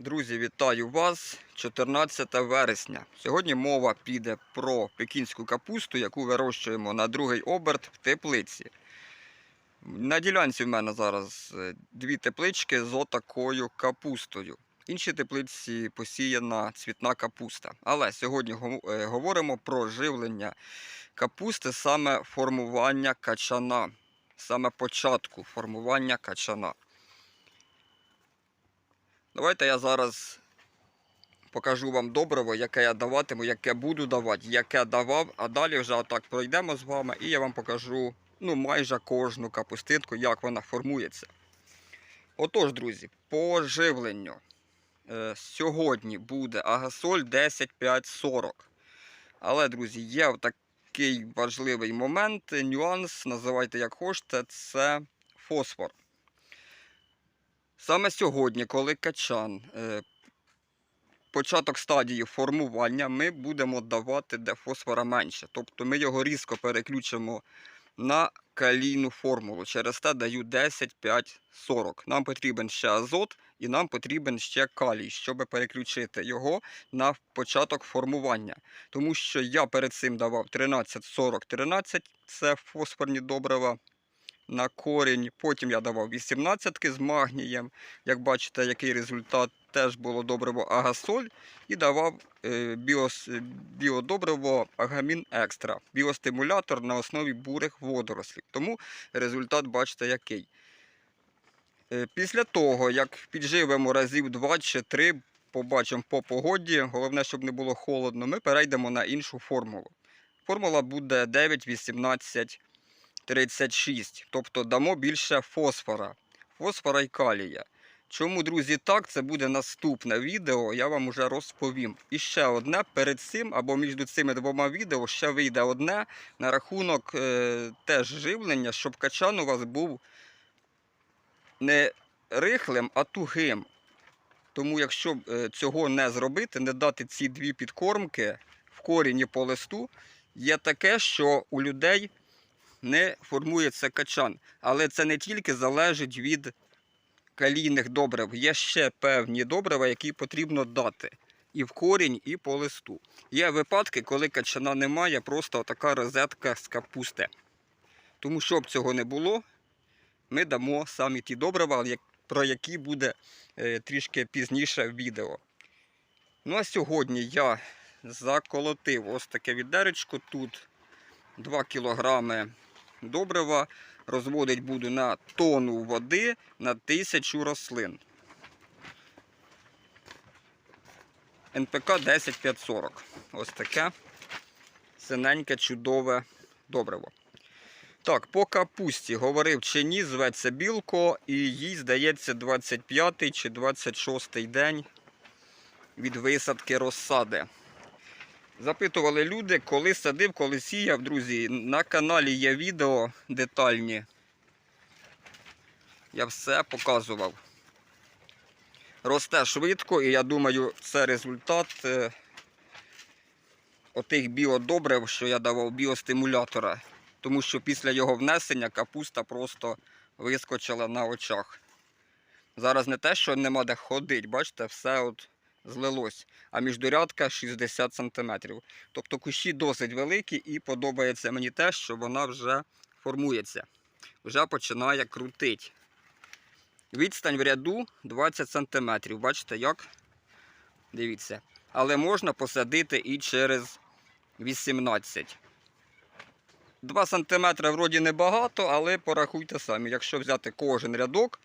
Друзі, вітаю вас! 14 вересня. Сьогодні мова піде про пекінську капусту, яку вирощуємо на другий оберт в теплиці. На ділянці в мене зараз е, дві теплички з отакою капустою. Іншій теплиці посіяна цвітна капуста. Але сьогодні е, говоримо про живлення капусти, саме формування качана, саме початку формування качана. Давайте я зараз покажу вам добриво, яке я даватиму, яке буду давати, яке давав, а далі вже отак пройдемо з вами і я вам покажу ну, майже кожну капустинку, як вона формується. Отож, друзі, по живленню. Е, сьогодні буде агасоль 10540. Але, друзі, є такий важливий момент, нюанс, називайте як хочете, це фосфор. Саме сьогодні, коли качан, е, початок стадії формування, ми будемо давати, де фосфора менше. Тобто ми його різко переключимо на калійну формулу. Через те даю 10, 5, 40. Нам потрібен ще азот і нам потрібен ще калій, щоб переключити його на початок формування. Тому що я перед цим давав 13, 40, 13, це фосфорні добрива на корінь. Потім я давав 18 з магнієм. Як бачите, який результат теж було добриво агасоль. І давав е, біос, біодобриво агамін екстра, біостимулятор на основі бурих водорослів. Тому результат бачите який. Е, Після того, як підживемо разів 2 чи 3, побачимо по погоді, головне, щоб не було холодно, ми перейдемо на іншу формулу. Формула буде 9, 18, 36. Тобто дамо більше фосфора, фосфора і калія. Чому, друзі, так, це буде наступне відео, я вам уже розповім. І ще одне перед цим або між цими двома відео ще вийде одне на рахунок е, теж живлення, щоб качан у вас був не рихлим, а тугим. Тому якщо е, цього не зробити, не дати ці дві підкормки в корінь і по листу, є таке, що у людей не формується качан. Але це не тільки залежить від калійних добрив. Є ще певні добрива, які потрібно дати. І в корінь, і по листу. Є випадки, коли качана немає, просто така розетка з капусти. Тому щоб цього не було, ми дамо самі ті добрива, про які буде е, трішки пізніше відео. Ну а сьогодні я заколотив ось таке відеречко. Тут 2 кілограми добрива. Розводить буду на тонну води на тисячу рослин. НПК 10540. Ось таке синеньке, чудове добриво. Так, по капусті говорив чи ні, зветься білко, і їй здається 25 чи 26 день від висадки розсади. Запитували люди, коли садив, коли сіяв, друзі. На каналі є відео детальні. Я все показував. Росте швидко, і я думаю, це результат е, отих біодобрив, що я давав біостимулятора. Тому що після його внесення капуста просто вискочила на очах. Зараз не те, що нема де ходити, бачите, все от злилось. А міждурядка 60 см. Тобто кущі досить великі і подобається мені те, що вона вже формується. Вже починає крутити. Відстань в ряду 20 см. Бачите, як? Дивіться. Але можна посадити і через 18 2 см вроді небагато, але порахуйте самі. Якщо взяти кожен рядок,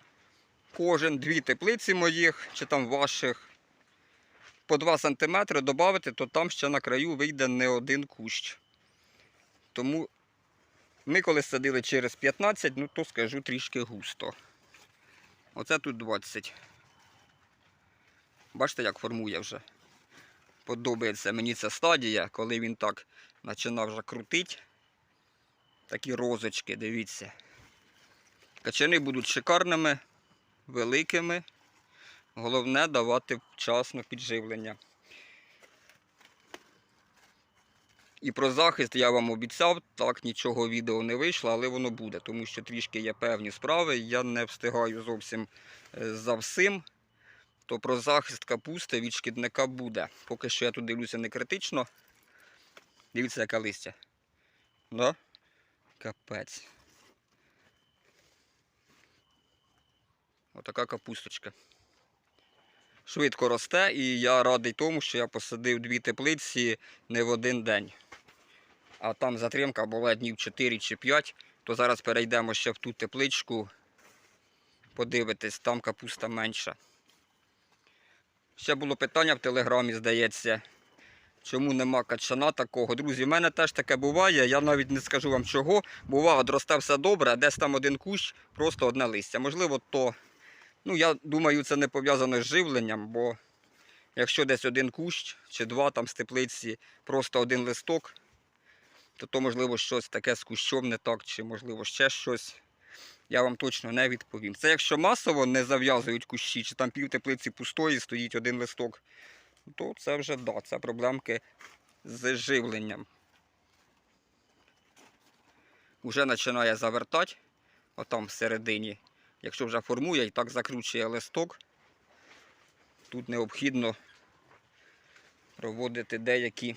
кожен дві теплиці моїх чи там ваших, по 2 см додати, то там ще на краю вийде не один кущ. Тому ми коли садили через 15, ну то скажу трішки густо. Оце тут 20. Бачите, як формує вже. Подобається мені ця стадія, коли він так починав вже крутити. Такі розочки, дивіться. Качани будуть шикарними, великими. Головне давати вчасно підживлення. І про захист я вам обіцяв, так нічого відео не вийшло, але воно буде, тому що трішки є певні справи. Я не встигаю зовсім е, за всім. то про захист капусти від шкідника буде. Поки що я тут дивлюся не критично. Дивіться, яке листя. Да? Капець. Отака капусточка. Швидко росте, і я радий тому, що я посадив дві теплиці не в один день. А там затримка була днів 4 чи 5, то зараз перейдемо ще в ту тепличку. Подивитись, там капуста менша. Ще було питання в телеграмі, здається, чому нема качана такого. Друзі, в мене теж таке буває, я навіть не скажу вам чого. Буває, от все добре, десь там один кущ, просто одне листя. Можливо, то, ну я думаю, це не пов'язано з живленням, бо якщо десь один кущ чи два там з теплиці, просто один листок, то то можливо щось таке з кущом не так, чи можливо ще щось. Я вам точно не відповім. Це якщо масово не зав'язують кущі, чи там пів теплиці пустої, стоїть один листок, то це вже да, це проблемки з живленням. Уже починає завертати, отам всередині. Якщо вже формує і так закручує листок, тут необхідно проводити деякі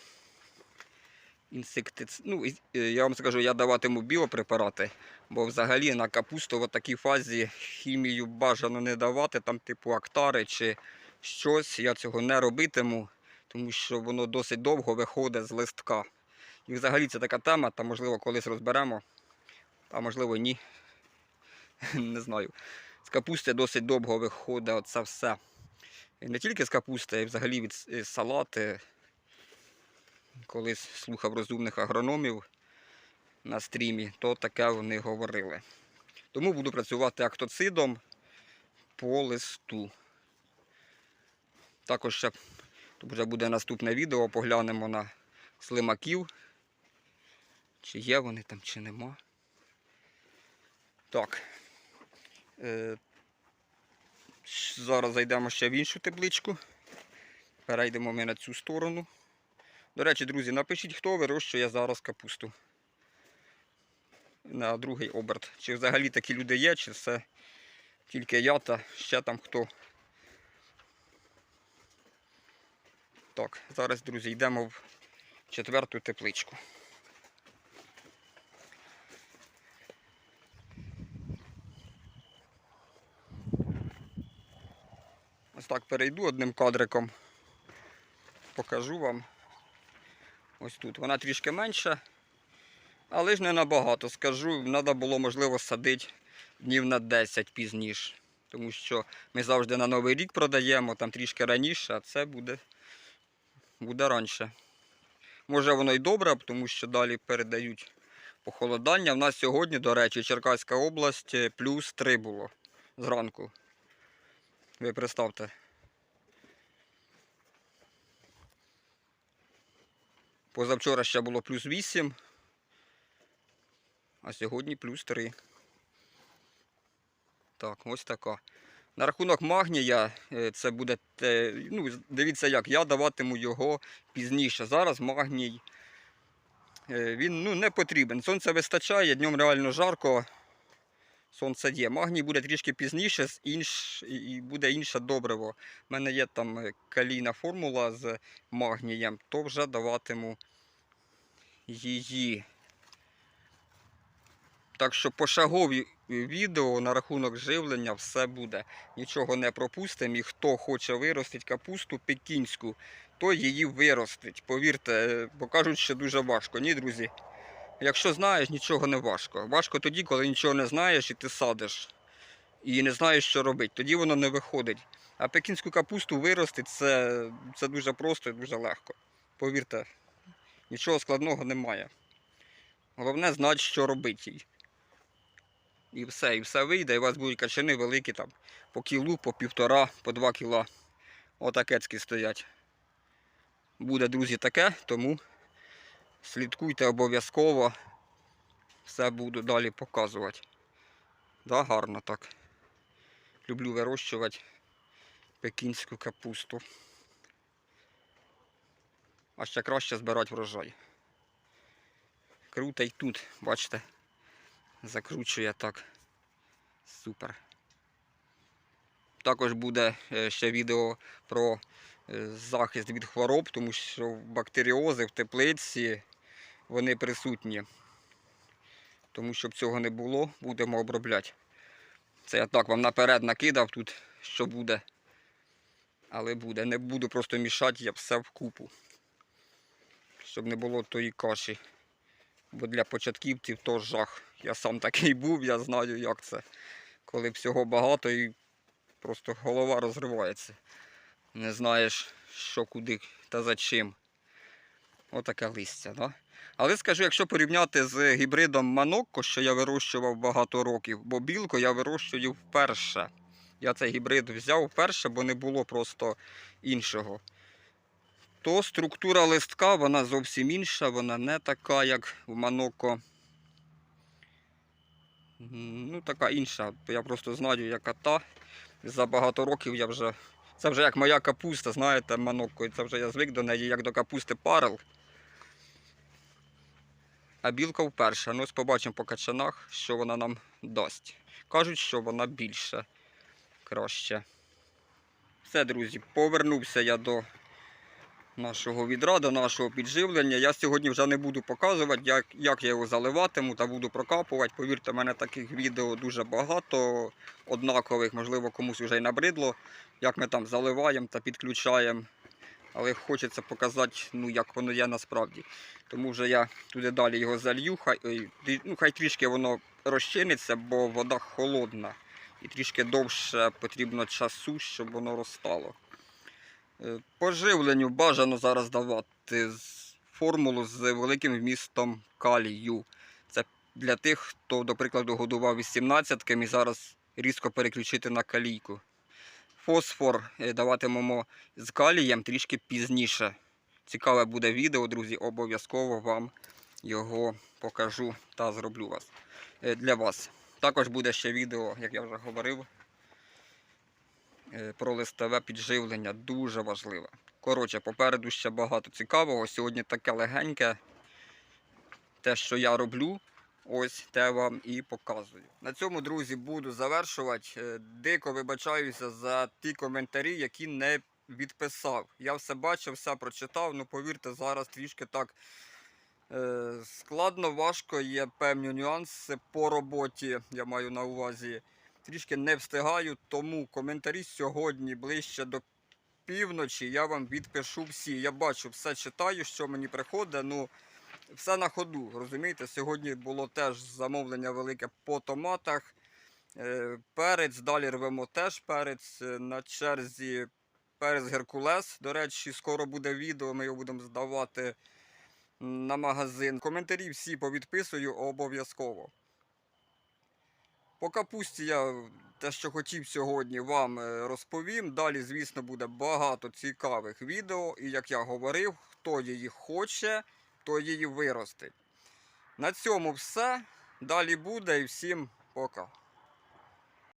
інсектиц... Ну, е, я вам скажу, я даватиму біопрепарати, бо взагалі на капусту в такій фазі хімію бажано не давати, там типу актари чи щось. Я цього не робитиму, тому що воно досить довго виходить з листка. І взагалі це така тема, та можливо колись розберемо, а можливо ні. Не знаю. З капусти досить довго виходить оце все. Не тільки з капусти, а й взагалі від салати. Колись слухав розумних агрономів на стрімі, то таке вони говорили. Тому буду працювати актоцидом по листу. Також ще тут вже буде наступне відео, поглянемо на слимаків. Чи є вони там, чи нема. Так. Е, зараз зайдемо ще в іншу тепличку. Перейдемо ми на цю сторону. До речі, друзі, напишіть, хто вирощує зараз капусту на другий оберт. Чи взагалі такі люди є, чи це тільки я та ще там хто. Так, зараз, друзі, йдемо в четверту тепличку. Так перейду одним кадриком. Покажу вам. Ось тут. Вона трішки менша, але ж не набагато. Скажу, треба було можливо садити днів на 10 пізніше. Тому що ми завжди на Новий рік продаємо, там трішки раніше, а це буде, буде раніше. Може воно й добре, тому що далі передають похолодання. У нас сьогодні, до речі, Черкаська область е, плюс 3 було зранку. Ви представте. Позавчора ще було плюс 8, а сьогодні плюс 3. Так, ось така. На рахунок магнія, е, це буде, ну, дивіться як, я даватиму його пізніше. Зараз магній, е, він ну, не потрібен. Сонце вистачає, днем реально жарко. Сонце є. Магній буде трішки пізніше з інш... і- буде інше добриво. У мене є там е, калійна формула з магнієм, то вже даватиму її. Так що пошагові відео на рахунок живлення все буде. Нічого не пропустимо. І хто хоче виростити капусту пекінську, то її виростить. Повірте, е, бо кажуть, що дуже важко. Ні, друзі. Якщо знаєш, нічого не важко. Важко тоді, коли нічого не знаєш і ти садиш. І не знаєш, що робити. Тоді воно не виходить. А пекінську капусту виростити це, це дуже просто і дуже легко. Повірте, нічого складного немає. Головне знати, що робити. І все, і все вийде, і у вас будуть качани великі там по кілу, по півтора, по два кіла. Отакецькі стоять. Буде, друзі, таке, тому слідкуйте обов'язково. Все буду далі показувати. Да, гарно так. Люблю вирощувати пекінську капусту. А ще краще збирати врожай. Круто й тут, бачите, закручує так. Супер. Також буде е, ще відео про е, захист від хвороб, тому що бактеріози в теплиці вони присутні. Тому щоб цього не було, будемо обробляти. Це я так вам наперед накидав тут, що буде. Але буде. Не буду просто мішати, я все вкупу. Щоб не було тої каші. Бо для початківців то жах. Я сам такий був, я знаю, як це. Коли всього багато і просто голова розривається. Не знаєш, що куди та за чим. Отаке листя, да? Але скажу, якщо порівняти з гібридом Манокко, що я вирощував багато років, бо білку я вирощую вперше. Я цей гібрид взяв вперше, бо не було просто іншого. То структура листка вона зовсім інша, вона не така, як в Манокко. Ну, така інша. Я просто знаю, яка та. За багато років я вже. Це вже як моя капуста, знаєте, Манокко. І Це вже я звик до неї, як до капусти парел. А білка вперше. Ну, побачимо по качанах, що вона нам дасть. Кажуть, що вона більше краще. Все, друзі, повернувся я до нашого відра, до нашого підживлення. Я сьогодні вже не буду показувати, як, як я його заливатиму та буду прокапувати. Повірте, в мене таких відео дуже багато, однакових, можливо, комусь вже й набридло, як ми там заливаємо та підключаємо. Але хочеться показати, ну, як воно є насправді. Тому вже я туди далі його залью, хай, ну, хай трішки воно розчиниться, бо вода холодна. І трішки довше потрібно часу, щоб воно розстало. Е, Поживленню бажано зараз давати формулу з великим вмістом калію. Це для тих, хто, до прикладу, годував 18 і зараз різко переключити на калійку. Фосфор е, даватимемо з калієм трішки пізніше. Цікаве буде відео, друзі, обов'язково вам його покажу та зроблю вас е, для вас. Також буде ще відео, як я вже говорив, е, про листове підживлення. Дуже важливе. Коротше, попереду ще багато цікавого. Сьогодні таке легеньке. Те, що я роблю, ось те вам і показую. На цьому, друзі, буду завершувати. Е, Дико вибачаюся за ті коментарі, які не відписав. Я все бачив, все прочитав, ну повірте, зараз трішки так е, складно, важко, є певні нюанси по роботі, я маю на увазі. Трішки не встигаю, тому коментарі сьогодні ближче до півночі я вам відпишу всі. Я бачу, все читаю, що мені приходить. Ну, все на ходу, розумієте? Сьогодні було теж замовлення велике по томатах. Е, Перець, далі рвемо теж перець. Е, На черзі перець Геркулес. До речі, скоро буде відео, ми його будемо здавати на магазин. Коментарі всі повідписую обов'язково. По капусті я те, що хотів сьогодні, вам е, розповім. Далі, звісно, буде багато цікавих відео. І як я говорив, хто її хоче, то її виростить. На цьому все. Далі буде і всім пока.